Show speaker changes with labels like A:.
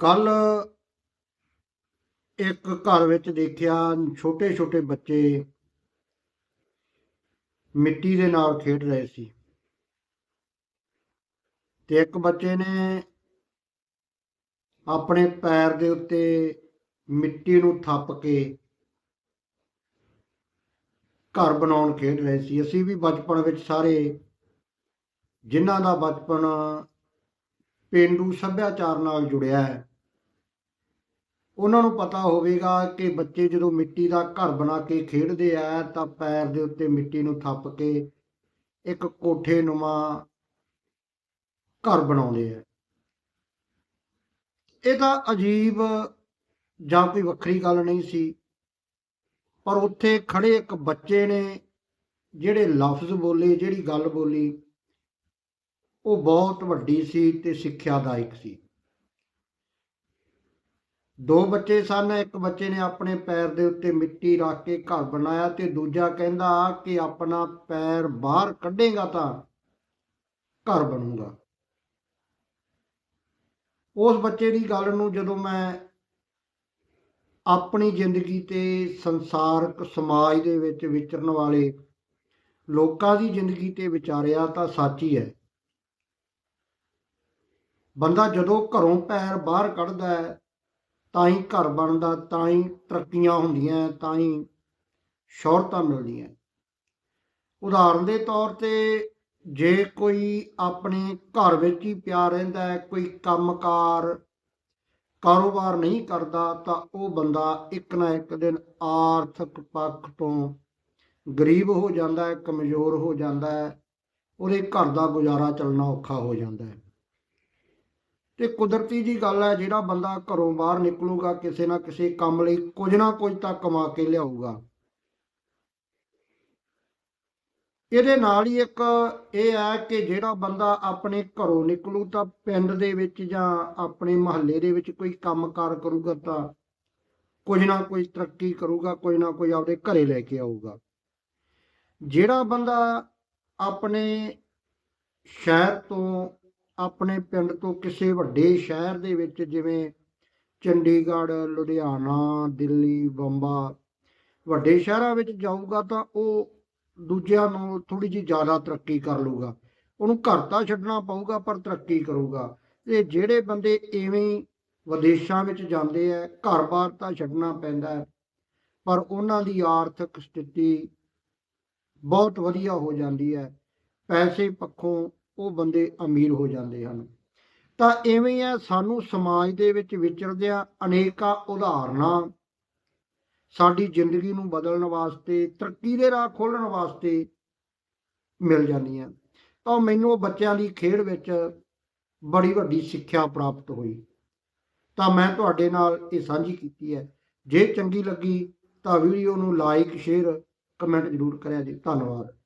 A: ਕੱਲ ਇੱਕ ਘਰ ਵਿੱਚ ਦੇਖਿਆ ਛੋਟੇ ਛੋਟੇ ਬੱਚੇ ਮਿੱਟੀ ਦੇ ਨਾਲ ਖੇਡ ਰਹੇ ਸੀ ਤੇ ਇੱਕ ਬੱਚੇ ਨੇ ਆਪਣੇ ਪੈਰ ਦੇ ਉੱਤੇ ਮਿੱਟੀ ਨੂੰ ਥੱਪ ਕੇ ਘਰ ਬਣਾਉਣ ਖੇਡ ਰਹੇ ਸੀ। ਅਸੀਂ ਵੀ ਬਚਪਨ ਵਿੱਚ ਸਾਰੇ, ਜਿਨ੍ਹਾਂ ਦਾ ਬਚਪਨ ਪੇਂਡੂ ਸੱਭਿਆਚਾਰ ਨਾਲ ਜੁੜਿਆ ਹੈ। ਉਹਨਾਂ ਨੂੰ ਪਤਾ ਹੋਵੇਗਾ ਕਿ ਬੱਚੇ ਜਦੋਂ ਮਿੱਟੀ ਦਾ ਘਰ ਬਣਾ ਕੇ ਖੇਡਦੇ ਆ, ਤਾਂ ਪੈਰ ਦੇ ਉੱਤੇ ਮਿੱਟੀ ਨੂੰ ਥੱਪ ਕੇ ਇੱਕ ਕੋਠੇ ਨੁਮਾ ਘਰ ਬਣਾਉਂਦੇ ਆ। ਇਹ ਤਾਂ ਅਜੀਬ ਜਾਂ ਕੋਈ ਵੱਖਰੀ ਗੱਲ ਨਹੀਂ ਸੀ, ਪਰ ਉੱਥੇ ਖੜੇ ਇੱਕ ਬੱਚੇ ਨੇ ਜਿਹੜੇ ਲਫ਼ਜ਼ ਬੋਲੇ, ਜਿਹੜੀ ਗੱਲ ਬੋਲੀ। ਉਹ ਬਹੁਤ ਵੱਡੀ ਸੀ ਤੇ ਸਿੱਖਿਆਦਾਇਕ ਸੀ। ਦੋ ਬੱਚੇ ਸਨ, ਇੱਕ ਬੱਚੇ ਨੇ ਆਪਣੇ ਪੈਰ ਦੇ ਉੱਤੇ ਮਿੱਟੀ ਰੱਖ ਕੇ ਘਰ ਬਣਾਇਆ ਤੇ ਦੂਜਾ ਕਹਿੰਦਾ ਕਿ ਆਪਣਾ ਪੈਰ ਬਾਹਰ ਕੱਢੇਗਾ ਤਾਂ ਘਰ ਬਣੂਗਾ। ਉਸ ਬੱਚੇ ਦੀ ਗੱਲ ਨੂੰ ਜਦੋਂ ਮੈਂ ਆਪਣੀ ਜ਼ਿੰਦਗੀ ਤੇ ਸੰਸਾਰਕ ਸਮਾਜ ਦੇ ਵਿੱਚ ਵਿਚਰਨ ਵਾਲੇ ਲੋਕਾਂ ਦੀ ਜ਼ਿੰਦਗੀ ਤੇ ਵਿਚਾਰਿਆ ਤਾਂ ਸੱਚ ਹੀ ਹੈ। ਬੰਦਾ ਜਦੋਂ ਘਰੋਂ ਪੈਰ ਬਾਹਰ ਕੱਢਦਾ ਹੈ, ਤਾਂ ਹੀ ਘਰ ਬਣਦਾ, ਤਾਂ ਹੀ ਤਰੱਕੀਆਂ ਹੁੰਦੀਆਂ, ਤਾਂ ਹੀ ਸ਼ੌਹਰਤਾਂ ਮਿਲਦੀਆਂ। ਉਦਾਹਰਨ ਦੇ ਤੌਰ ਤੇ ਜੇ ਕੋਈ ਆਪਣੇ ਘਰ ਵਿੱਚ ਹੀ ਪਿਆ ਰਹਿੰਦਾ ਹੈ, ਕੋਈ ਕੰਮਕਾਰ, ਕਾਰੋਬਾਰ ਨਹੀਂ ਕਰਦਾ, ਤਾਂ ਉਹ ਬੰਦਾ ਇੱਕ ਨਾ ਇੱਕ ਦਿਨ ਆਰਥਿਕ ਪੱਖ ਤੋਂ ਗਰੀਬ ਹੋ ਜਾਂਦਾ ਹੈ, ਕਮਜ਼ੋਰ ਹੋ ਜਾਂਦਾ ਹੈ, ਉਹਦੇ ਘਰ ਦਾ ਗੁਜ਼ਾਰਾ ਚੱਲਣਾ ਔਖਾ ਹੋ ਜਾਂਦਾ ਹੈ। ਤੇ ਕੁਦਰਤੀ ਜੀ ਗੱਲ ਹੈ, ਜਿਹੜਾ ਬੰਦਾ ਘਰੋਂ ਬਾਹਰ ਨਿਕਲੂਗਾ, ਕਿਸੇ ਨਾ ਕਿਸੇ ਕੰਮ ਲਈ ਕੁਝ ਨਾ ਕੁਝ ਤਾਂ ਕਮਾ ਕੇ ਲਿਆਊਗਾ। ਇਹਦੇ ਨਾਲ ਹੀ ਇੱਕ ਇਹ ਹੈ ਕਿ ਜਿਹੜਾ ਬੰਦਾ ਆਪਣੇ ਘਰੋਂ ਨਿਕਲੂ ਤਾਂ ਪਿੰਡ ਦੇ ਵਿੱਚ ਜਾਂ ਆਪਣੇ ਮਹੱਲੇ ਦੇ ਵਿੱਚ ਕੋਈ ਕੰਮਕਾਰ ਕਰੂਗਾ ਤਾਂ ਕੁਝ ਨਾ ਕੋਈ ਤਰੱਕੀ ਕਰੂਗਾ ਕੋਈ ਨਾ ਕੋਈ ਆਪਦੇ ਘਰੇ ਲੈ ਕੇ ਆਊਗਾ। ਜਿਹੜਾ ਬੰਦਾ ਆਪਣੇ ਸ਼ਹਿਰ ਤੋਂ ਆਪਣੇ ਪਿੰਡ ਤੋਂ ਕਿਸੇ ਵੱਡੇ ਸ਼ਹਿਰ ਦੇ ਵਿੱਚ, ਜਿਵੇਂ ਚੰਡੀਗੜ੍ਹ, ਲੁਧਿਆਣਾ, ਦਿੱਲੀ, ਬੰਬਾ, ਵੱਡੇ ਸ਼ਹਿਰਾਂ ਵਿੱਚ ਜਾਊਗਾ ਤਾਂ ਉਹ ਦੂਜਿਆਂ ਨੂੰ ਥੋੜੀ ਜਿਹੀ ਜ਼ਿਆਦਾ ਤਰੱਕੀ ਕਰ ਲੂਗਾ ਉਹਨੂੰ ਘਰ ਤਾਂ ਛੱਡਣਾ ਪਊਗਾ, ਪਰ ਤਰੱਕੀ ਕਰੂਗਾ। ਤੇ ਜਿਹੜੇ ਬੰਦੇ ਐਵੇਂ ਵਿਦੇਸ਼ਾਂ ਵਿੱਚ ਜਾਂਦੇ ਆ, ਘਰ-ਬਾਰ ਤਾਂ ਛੱਡਣਾ ਪੈਂਦਾ ਪਰ ਉਹਨਾਂ ਦੀ ਆਰਥਿਕ ਸਥਿਤੀ ਬਹੁਤ ਵਧੀਆ ਹੋ ਜਾਂਦੀ ਹੈ। ਪੈਸੇ ਪੱਖੋਂ ਉਹ ਬੰਦੇ ਅਮੀਰ ਹੋ ਜਾਂਦੇ ਹਨ। ਤਾਂ ਐਵੇਂ ਹੀ ਹੈ ਸਾਨੂੰ ਸਮਾਜ ਦੇ ਵਿੱਚ ਵਿਚਰਦਿਆਂ ਅਨੇਕਾਂ ਉਦਾਹਰਨਾਂ। ਸਾਡੀ ਜ਼ਿੰਦਗੀ ਨੂੰ ਬਦਲਣ ਵਾਸਤੇ, ਤਰੱਕੀ ਦੇ ਰਾਹ ਖੋਲਣ ਵਾਸਤੇ ਮਿਲ ਜਾਂਦੀਆਂ। ਤਾਂ ਮੈਨੂੰ ਉਹ ਬੱਚਿਆਂ ਦੀ ਖੇਡ ਵਿੱਚ ਬੜੀ ਵੱਡੀ ਸਿੱਖਿਆ ਪ੍ਰਾਪਤ ਹੋਈ। ਤਾਂ ਮੈਂ ਤੁਹਾਡੇ ਨਾਲ ਇਹ ਸਾਂਝੀ ਕੀਤੀ ਹੈ। ਜੇ ਚੰਗੀ ਲੱਗੀ ਤਾਂ ਵੀਡੀਓ ਨੂੰ ਲਾਈਕ ਸ਼ੇਅਰ ਕਮੈਂਟ ਜ਼ਰੂਰ ਕਰਿਆ ਜੀ। ਧੰਨਵਾਦ।